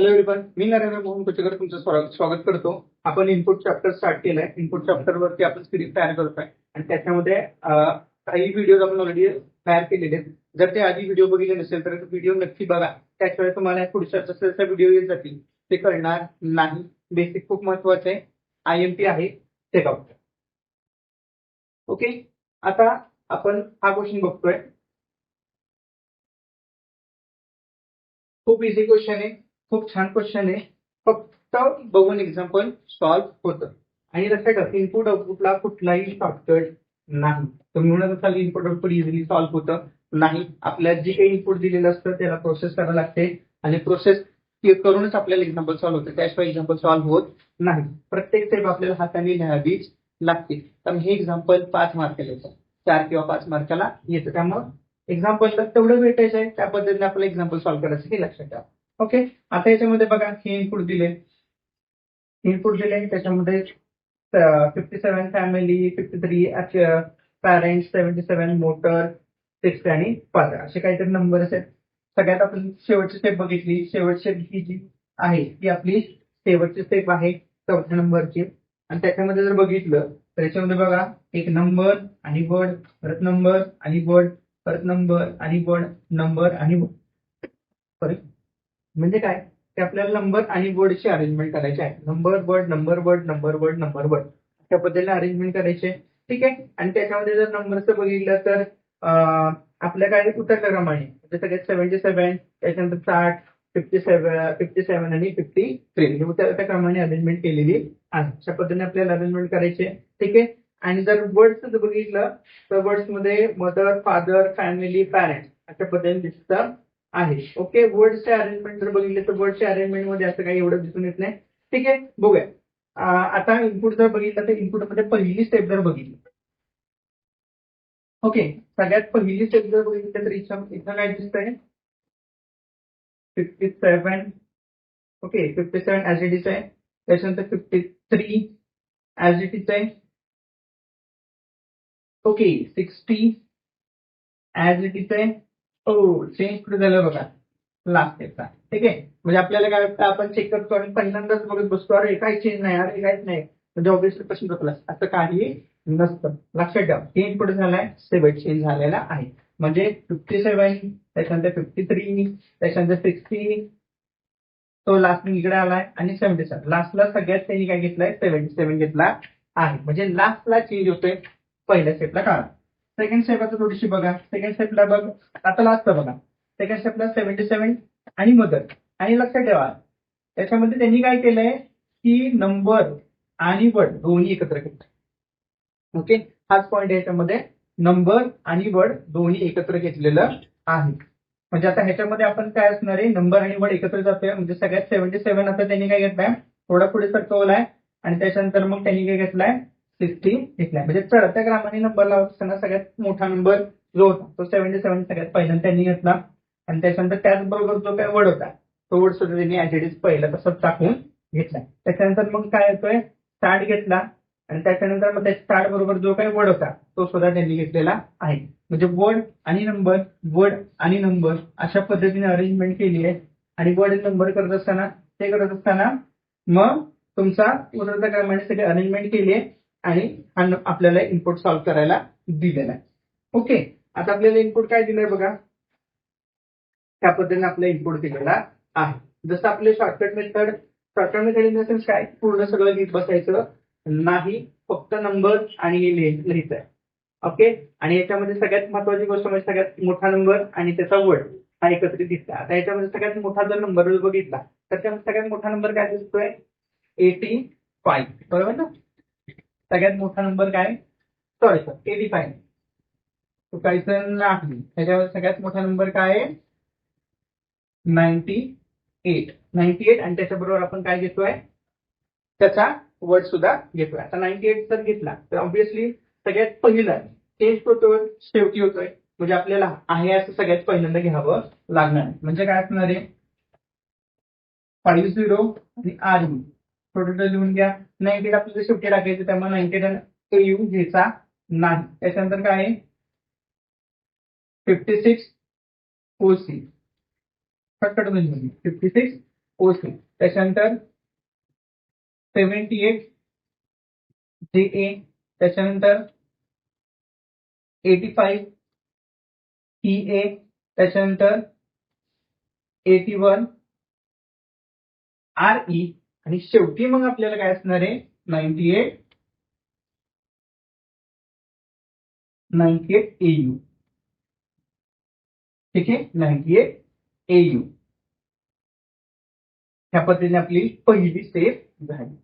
Hello everyone मी नरेंद्र मोहन कुचेकर तुमचं स्वागत करतो. आपण इनपुट चॅप्टर स्टार्ट केलंय. इनपुट चॅप्टर वरती आपण सिरीज तयार करतोय आणि त्याच्यामध्ये काही व्हिडिओ आपण ऑलरेडी तयार केलेले आहेत. जर ते आधी व्हिडिओ बघितले नसेल तर व्हिडिओ नक्की बघा. त्याशिवाय तुम्हाला पुढच्या जसं व्हिडिओ येत जातील. ते कळणार नाही. बेसिक खूप महत्वाचं आहे आय एम पी आहे. ते बघतो ओके आता आपण हा क्वेश्चन बघतोय. खूप इझी क्वेश्चन आहे. खूप छान क्वेश्चन आहे. फक्त बघून एक्झाम्पल सॉल्व्ह होतं. आणि लक्षात ठेवा इनपुट आउटपुटला कुठलाही शॉर्टकट नाही. तुम्ही म्हणत असाल इनपुट आउटपुट इझिली सॉल्व्ह होतं. नाही. आपल्याला जे काही इनपुट दिलेलं असतं त्याला प्रोसेस करावं लागते. आणि प्रोसेस करूनच आपल्याला एक्झाम्पल सॉल्व्ह होतं. त्याशिवाय एक्झाम्पल सॉल्व्ह होत नाही. प्रत्येक स्टेप आपल्याला हाताने लिहावीच लागते. तर हे एक्झाम्पल पाच मार्काला येतं चार किंवा पाच मार्काला येतं. त्यामुळे एक्झाम्पलला तेवढं भेटायचं आहे. त्या पद्धतीने आपल्याला एक्झाम्पल सॉल्व्ह करायचं हे लक्षात ठेवा. ओके आता याच्यामध्ये बघा हे इनपुट दिले. इनपुट दिले त्याच्यामध्ये fifty seven family fifty three parents seventy seven motor six आणि पाच. असे काहीतरी नंबर्स आहेत. सगळ्यात आपण शेवटची स्टेप बघितली. शेवटची ही जी आहे ती आपली शेवटची स्टेप आहे चौथ्या नंबरची आणि त्याच्यामध्ये जर बघितलं तर याच्यामध्ये बघा एक नंबर आणि वर्ड परत नंबर आणि वर्ड परत नंबर आणि वर्ड नंबर आणि सॉरी म्हणजे काय? ते आपल्याला नंबर आणि वर्डची अरेंजमेंट करायची आहे. Number word number word number word number word त्या पद्धतीने अरेंजमेंट करायचे. ठीक आहे? आणि त्याच्यामध्ये जर नंबरचं बघितलं तर आपल्या काय उतरल्याप्रमाणे म्हणजे सगळ्यात सेव्हन्टी सेव्हन त्याच्यानंतर साठ फिफ्टी सेव्हन फिफ्टी सेव्हन आणि फिफ्टी थ्री म्हणजे उतरत्या क्रमाने अरेंजमेंट केलेली आहे. अशा पद्धतीने आपल्याला अरेंजमेंट करायचे. ठीक आहे? आणि जर वर्ड्स जर बघितलं तर वर्ड्समध्ये मदर फादर फॅमिली पॅरेंट अशा पद्धतीने दिसतं. आहे. ओके वर्डचे अरेंजमेंट जर बघितले तर वर्डच्या अरेंजमेंटमध्ये असं काही एवढं दिसून येत नाही. ठीक आहे बघूया. आता इनपुट जर बघितलं तर इनपुटमध्ये पहिली स्टेप जर बघितली. ओके सगळ्यात पहिली स्टेप जर बघितली तर इथं इथं काय आहे fifty seven okay fifty seven as it is आहे. त्याच्यानंतर fifty three as it is आहे. Okay sixty as it is आहे. हो चेंज कुठे झालं बघा. लास्ट स्टेपचा ठीक आहे? म्हणजे आपल्याला काय वाटतं आपण चेक करतो आणि पहिल्यांदाच बघत बसतो अरे काही चेंज नाही अरे काहीच नाही. म्हणजे ऑब्विसली प्रश्न बसला असं काही नसतं. लक्षात ठेवा. चेंज कुठे झालाय? सेवन चेंज झालेला आहे. म्हणजे फिफ्टी सेवन त्याच्यानंतर फिफ्टी थ्री त्याच्यानंतर सिक्स्टी तो लास्ट इकडे आलाय आणि सेव्हन्टी सेवन लास्टला सगळ्यात त्यांनी काय घेतलाय? सेव्हन्टी सेवन घेतला आहे. म्हणजे लास्टला चेंज होतोय पहिल्या स्टेपला काढा. सेकंड स्टेप आता थोडीशी बघा. सेकंड स्टेपला बघ. आता लास्ट बघा. सेकंड स्टेपला सेव्हन्टी सेवन आणि मदर आणि लक्षात ठेवा. त्याच्यामध्ये त्यांनी काय केलंय? की नंबर आणि वर्ड दोन्ही एकत्र घेतले ओके हाच पॉईंट याच्यामध्ये. नंबर आणि वर्ड दोन्ही एकत्र घेतलेलं आहे. म्हणजे आता ह्याच्यामध्ये आपण काय असणार आहे? नंबर आणि वर्ड एकत्र जातोय. म्हणजे सगळ्यात सेव्हन्टी सेव्हन आता त्यांनी काय घेतलाय? थोडा पुढे सरकवलाय आणि त्याच्यानंतर मग त्यांनी काय घेतलाय? सिक्स्टी घेतलाय म्हणजे चढत्या क्रमाने नंबर लावत असताना सगळ्यात मोठा नंबर जो होता तो सेव्हन्टी सेव्हन सगळ्यात पहिल्यांदा त्यांनी घेतला. आणि त्याच्यानंतर त्याचबरोबर जो काय वड होता तो वड सुद्धा त्यांनी ऍज इट इज पहिला तसंच टाकून घेतलाय त्याच्यानंतर मग काय होतोय स्टार्ट घेतला. आणि त्याच्यानंतर मग त्या स्टार्ट बरोबर जो काही वड होता तो सुद्धा त्यांनी घेतलेला आहे. म्हणजे वड आणि नंबर वड आणि नंबर अशा पद्धतीने अरेंजमेंट केली आहे. आणि वड नंबर करत असताना ते करत असताना मग तुमचा उतरत्या क्रमाने सगळी अरेंजमेंट केली आहे. आणि हा आपल्याला इनपुट सॉल्व्ह करायला दिलेला आहे. ओके आता आपल्याला इनपुट काय दिलंय बघा? त्या पद्धतीने आपल्या इनपुट दिलेला आहे. जसं आपले shortcut method shortcut method in the sense काय? पूर्ण सगळं लिहित बसायचं नाही फक्त नंबर आणि हे लिहित आहे ओके आणि याच्यामध्ये सगळ्यात महत्वाची गोष्ट म्हणजे सगळ्यात मोठा नंबर आणि त्याचा वर्ड हा एकत्रित दिसला आता याच्यामध्ये सगळ्यात मोठा जर नंबर बघितला तर त्यामध्ये सगळ्यात मोठा नंबर काय दिसतोय? एटी फाईव्ह बरोबर ना? सगळ्यात मोठा नंबर काय? Sorry sir. एटी फाईव्ह तो काहीच नाही त्याच्यावर सगळ्यात मोठा नंबर काय आहे? नाईन्टी एट नाईन्टी एट आणि त्याच्याबरोबर आपण काय घेतोय? त्याचा वर्ड सुद्धा घेतोय. आता नाईन्टी एट जर घेतला तर ऑब्विसली सगळ्यात पहिला चेंज होतोय शेवटी होतोय. म्हणजे आपल्याला आहे असं सगळ्यात पहिल्यांदा घ्यावं लागणार म्हणजे काय असणार आहे? फाईव्ह झिरो आणि आर थोडं लिहून घ्या. नाईन्टी एट आपल्याला शेवटी टाकायचं त्यामुळे नाईन्टी तो यू घ्यायचा नाही. त्याच्यानंतर काय आहे? Fifty six O C shortcut म्हणजे फिफ्टी सिक्स ओ सी त्याच्यानंतर सेव्हन्टी एट जे ए त्याच्यानंतर एटी फाईव्ह ई ए त्याच्यानंतर एटी वन आर ई आणि शेवटी मग आपल्याला काय असणार आहे? Ninety eight ninety eight A U ठीक आहे? नाईन्टी एट ए यू ह्या पद्धतीने आपली पहिली स्टेप झाली.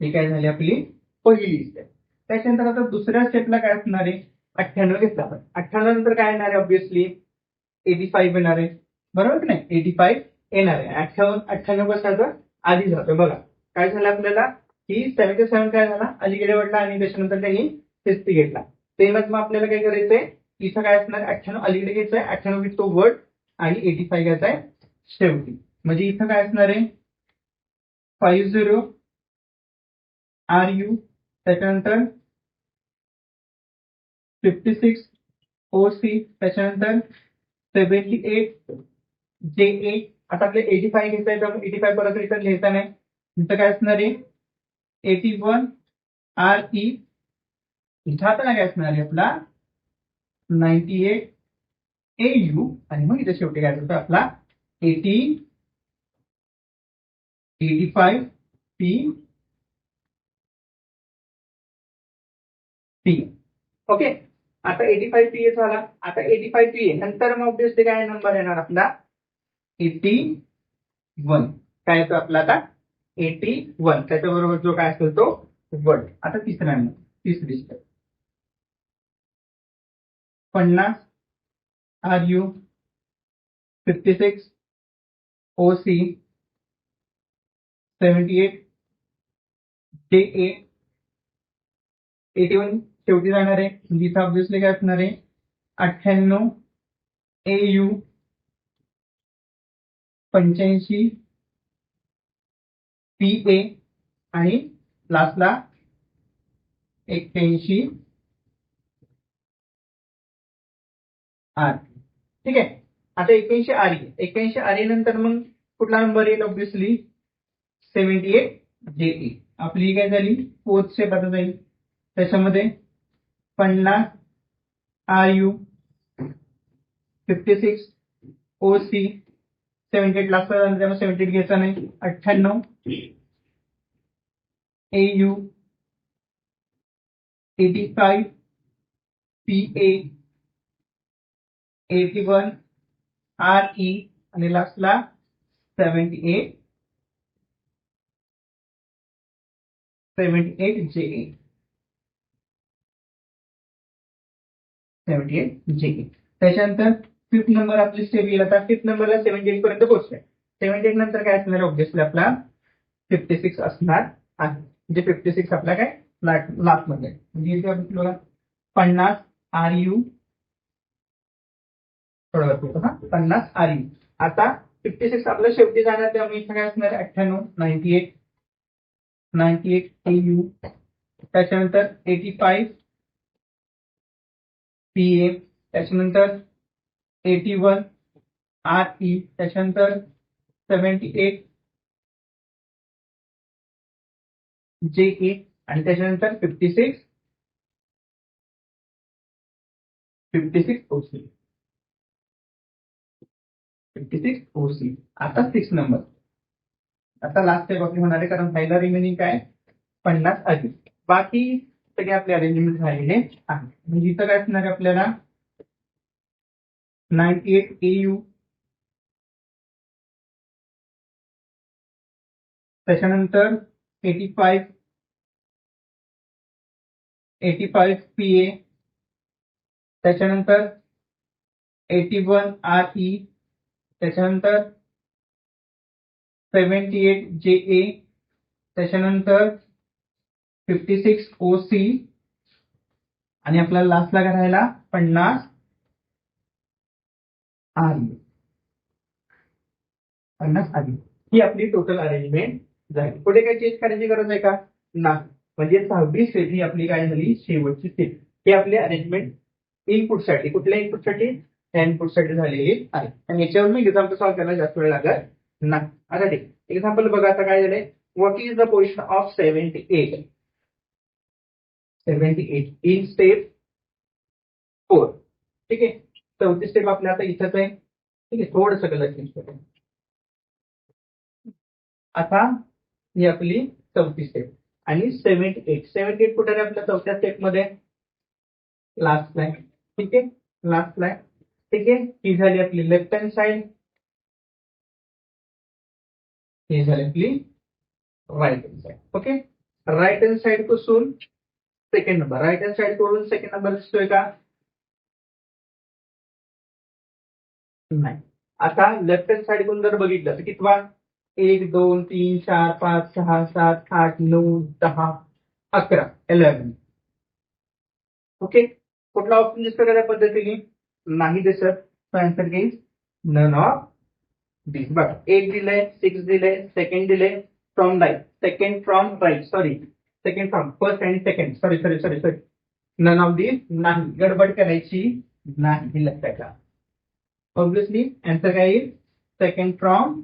हे काय झाली आपली पहिली स्टेप त्याच्यानंतर आता दुसऱ्या स्टेपला काय असणार आहे? अठ्ठ्याण्णव घेतला आपण. अठ्ठ्याण्णव नंतर काय येणार आहे ऑब्विसली एटी फाईव्ह येणार आहे. बरोबर नाही? एटी फाईव्ह येणार आहे. अठ्ठावन्न अठ्ठ्याण्णव कशाचं आधी जातो बघा काय झालं आपल्याला? की सेव्हन्टी सेव्हन काय झाला? अलीकडे वाटला आणि त्याच्यानंतर त्यांनी सिक्स्टी घेतला. तेव्हाच मग आपल्याला काय करायचंय? इथं काय असणार? अठ्ठ्याण्णव. अलीकडे घ्यायचं आहे अठ्ठ्याण्णव तो वर्ड आणि एटी फाईव्ह घ्यायचा आहे शेवटी. म्हणजे इथं काय असणार आहे? फाईव्ह झिरो आर यू त्याच्यानंतर फिफ्टी सिक्स ओ सी त्याच्यानंतर सेव्हन्टी एट जे ए आता आपले एटी फाय घ्यायचं तर एटी फाय परत रिटर्न लिहिता नाही इथं काय असणार आहे? एटी वन आर ई इथं आता काय असणार आहे आपला? नाईन्टी एट ए यू आणि मग इथे शेवटी काय होतं आपला eighty eighty five P P okay आता एटी फाईव्ह पी ए झाला. आता एटी फाईव्ह पी ए नंतर मग ऑब्विसली काय नंबर येणार आपला? Eighty one. काय येतो आपला आता? Eighty one. त्याच्याबरोबर जो काय असेल तो वन. आता तिसरा नंबर. तिसरी स्टेप पन्नास. R U fifty six O C seventy eight J A eighty one. शेवटी जाणार आहे. जिथं ऑब्विसली काय असणार आहे? अठ्ठ्याण्णव. ए यू पंच्याऐंशी पी ए आणि लास्टला एक्क्याऐंशी. आर. ठीक आहे? आता एक्क्याऐंशी आर एक्क्याऐंशी आर नंतर मग कुठला नंबर येईल ऑब्विसली सेव्हन्टी एट जे ए आपली काय झाली? फोर्थ स्टेप आता जाईल. त्याच्यामध्ये पन्नास R U fifty six O C seventy eight last त्यामुळे सेव्हन्टी एट घ्यायचा नाही. अठ्ठ्याण्णव. A U eighty five P A eighty one R E आणि लास्टला seventy eight seventy eight J A seventy eight J A त्याच्यानंतर fifth number आपली step आता fifth नंबरला सेव्हन्टी एट पर्यंत पोहोचतोय. सेव्हन्टी एट नंतर काय असणार? ऑब्विसली आपला फिफ्टी सिक्स असणार आहे. म्हणजे फिफ्टी सिक्स आपला काय? लास्टमध्ये. म्हणजे इथे पन्नास आर यू. थोडं हा पन्नास आर यू. आता फिफ्टी सिक्स आपल्या शेवटी जाणार त्यामुळे इथं काय असणार? अठ्ठ्याण्णव ninety eight ninety eight A U त्याच्यानंतर एटी फाईव्ह पी ए त्याच्यानंतर एटी वन आर ई त्याच्यानंतर सेवन्टी एट जे ए आणि त्याच्यानंतर fifty six fifty six O C fifty six O C आता सिक्स नंबर आता लास्ट स्टेप आपली होणार आहे कारण पहिला रिमेनिंग काय? पन्नास अधिक. बाकी सगळे आपले अरेंजमेंट झालेले आहे म्हणजे इथं काय असणार आहे आपल्याला? Ninety eight A U. त्याच्यानंतर eighty five eighty five P A त्याच्यानंतर एटी वन आर ई त्याच्यानंतर सेव्हन्टी एट जे ए त्याच्यानंतर फिफ्टी सिक्स ओ सी आणि आपल्याला लास्टला काय राहिला पन्नास आर यू पन्नास ही आपली टोटल अरेंजमेंट झाली. पुढे काही चेंज करायची गरज आहे का? नाही. म्हणजे सहावी स्टेप ही आपली काय झाली? शेवटची स्टेप ही आपली अरेंजमेंट इनपुटसाठी कुठल्या इनपुटसाठी त्या इनपुटसाठी झालेली आहे. आणि याच्यावर मी एक्झाम्पल सॉल्व्ह करायला जास्त वेळ लागत नाही. आता ठीक एक्झाम्पल बघा, आता काय झालंय? Is the position of seventy eight seventy eight in step four ठीक आहे? चौथी स्टेप आपल्या आता इथंच आहे. ठीक आहे थोडस कलर चेंज आता ही आपली चौथी स्टेप आणि सेव्हन्टी एट सेव्हन्टी एट कुठे आपल्या चौथ्या स्टेपमध्ये लास्ट लाईन ठीक आहे लास्ट लाईन ठीक आहे ही झाली आपली लेफ्ट हँड साईड ही झाली आपली right hand side okay right hand साइडपासून second number right hand साइडकडून सेकंड नंबर दिसतोय का? आता लेफ़्ट हँड साइड कडून जर बघितलं तर कितवा? एक, दोन, तीन, चार, पाच, सहा, सात, आठ, नऊ, दहा, अकरा इलेव्हन ओके कुठला ऑप्शन दिसतो त्या पद्धतीने? नाही दिसत. आन्सर घेईल नन ऑफ़ दिस बघा, एक दिलंय सिक्स दिलंय सेकंड दिलंय from right second from right sorry second from first and second sorry sorry sorry sorry none of this नाही. गडबड करायची नाही, हे लक्षात घ्या ऑब्विसली आन्सर काय येईल second from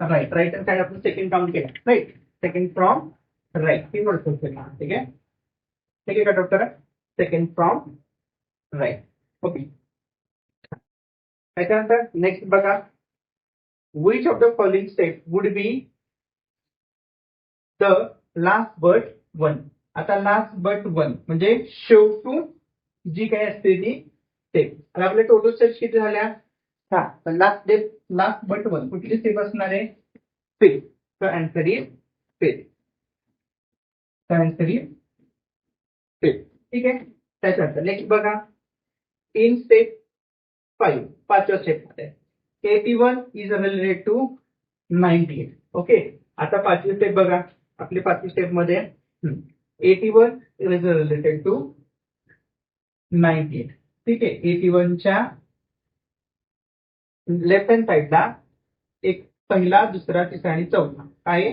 right right hand side आपण सेकंड काउंट केला राईट सेकंड फ्रॉम राईट हे थोडं ठीक आहे ठीक आहे का doctor second from right okay त्याच्यानंतर नेक्स्ट बघा which of the following step would be the last but one आता लास्ट बट वन म्हणजे शेवटू जी काय असते ती स्टेप आता आपल्या टोटल स्टेप्स किती झाल्या हा तर last step last but one कुठली स्टेप असणार आहे? फिफ्थ तर answer is fifth answer is fifth ठीक आहे? त्याच्यानंतर नेक्स्ट बघा. इन स्टेप फाईव्ह पाचव्या स्टेपमध्ये. Eighty one is related to ninety eight okay आता पाचवी स्टेप बघा. आपली पाचवी स्टेपमध्ये. Eighty one is related to ninety eight ठीक आहे? एटी वनच्या लेफ्ट हँड साईडला एक पहिला दुसरा तिसरा आणि चौथा. काय?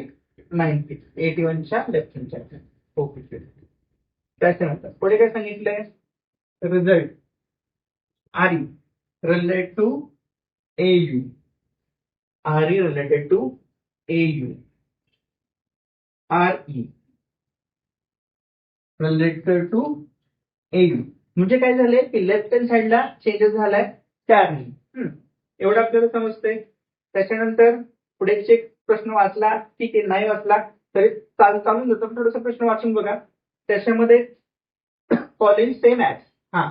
नाईन्टी एटी वनच्या लेफ्ट हँड साईडला ओके त्याच्यानंतर पुढे काय सांगितलंय? Result R. E related to A U R E related to A U R E related to A U म्हणजे काय झालंय? की लेफ्ट हँड साईडला चेंजेस झालाय चार एवढं आपल्याला समजतंय. त्याच्यानंतर पुढे चेक प्रश्न वाचला ठीक आहे नाही वाचला तरी चाल चालून जातो. थोडासा प्रश्न वाचून बघा. त्याच्यामध्ये कॉलिंग सेम ॲज हा.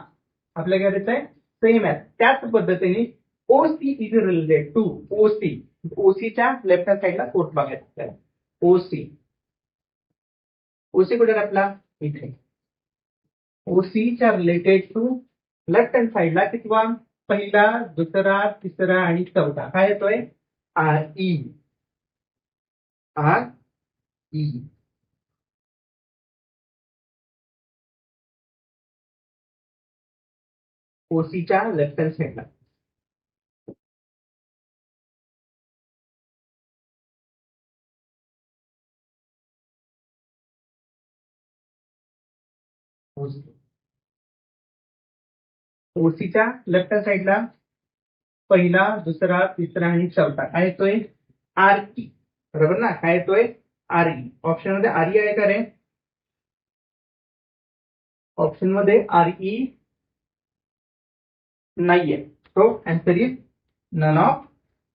आपल्या घराचं आहे. सेम ॲज त्याच पद्धतीने O C is related to O C ओसीच्या left hand साईडला कोर्ट बघायचा आपल्याला. ओसी ओसी कुठे आपला इथे. ओसीच्या रिलेटेड टू लेफ्ट हँड साईडला किंवा पहिला दुसरा तिसरा आणि चौथा. काय येतोय? R E. R E. ओसीच्या left hand साईडला ओसीच्या लेफ्ट हँड साईडला पहिला दुसरा तिसरा आणि चौथा. काय येतोय? आर ई बरोबर ना? काय येतोय? आर ई ऑप्शनमध्ये आर ई आहे का रे? ऑप्शनमध्ये आर ई नाहीये. So answer is none of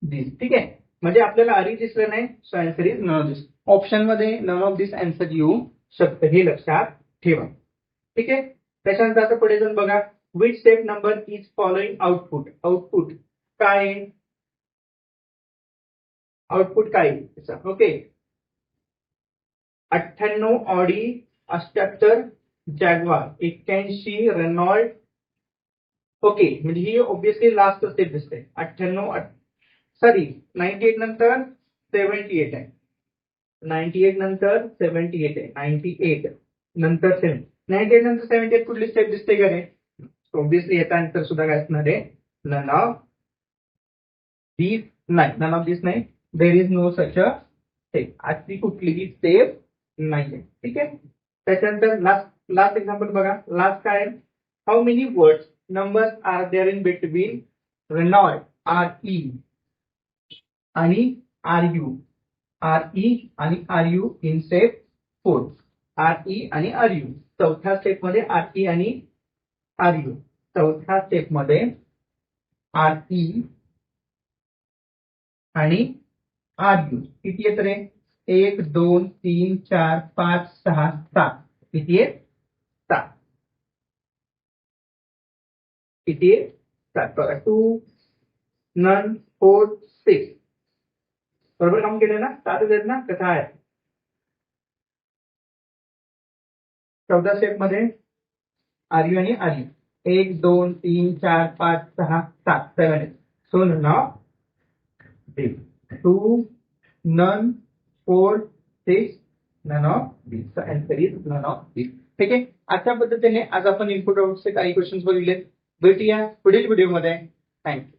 this ठीक आहे? म्हणजे आपल्याला आर ई दिसलं नाही so answer is none of this ऑप्शनमध्ये नन ऑफ दिस आन्सर येऊ शकतं. हे लक्षात ठेवा. ठीक आहे? त्याच्यानंतर आता पुढे जाऊन बघा. Which step number is following output output काय? आउटपुट काय? ओके अठ्ठ्याण्णव ऑडी अष्ट्याहत्तर जॅगवार, एक्क्याऐंशी रेनॉल्ड. ओके म्हणजे ही ऑब्विसली लास्ट स्टेप दिसते. अठ्ठ्याण्णव सॉरी नाईन्टी एट नंतर सेव्हन्टी एट आहे. नाईन्टी एट नंतर सेव्हन्टी एट आहे. नाईन्टी एट नंतर सेव्हन नाईन्टी एट नंतर सेव्हन्टी एट कुठली स्टेप दिसते का ऑब्विसली याचा आन्सर सुद्धा काय असणार आहे? नन ऑफ दिस नाही नन ऑफ दिस नाही there is no such a step आजची कुठलीही स्टेप नाहीये. ठीक आहे? त्याच्यानंतर लास्ट लास्ट एक्झाम्पल बघा. लास्ट काय how many words numbers are there in between Renault R E आणि आर यू आर ई आणि R U in step fourth R E आणि आर यू चौथ्या स्टेपमध्ये आर ई आणि आर यू चौथ्या step मध्ये आर ई आर यू रे? एक, दोन, तीन, चार, पाच, सहा, सात. आहे सात. किती टू नन फोर सिक्स बरोबर काम केलं ना? सात आहेत ना? कसं आहे चौदा स्टेप मध्ये आर यू आणि यू एक दोन तीन चार पाच सहा सात. Seven so now two none four six none of this answer is none of this ठीक आहे? अशा पद्धतीने आज आपण इनपुट आउटचे काही क्वेश्चन बघितले भेटूया पुढील व्हिडिओमध्ये थँक्यू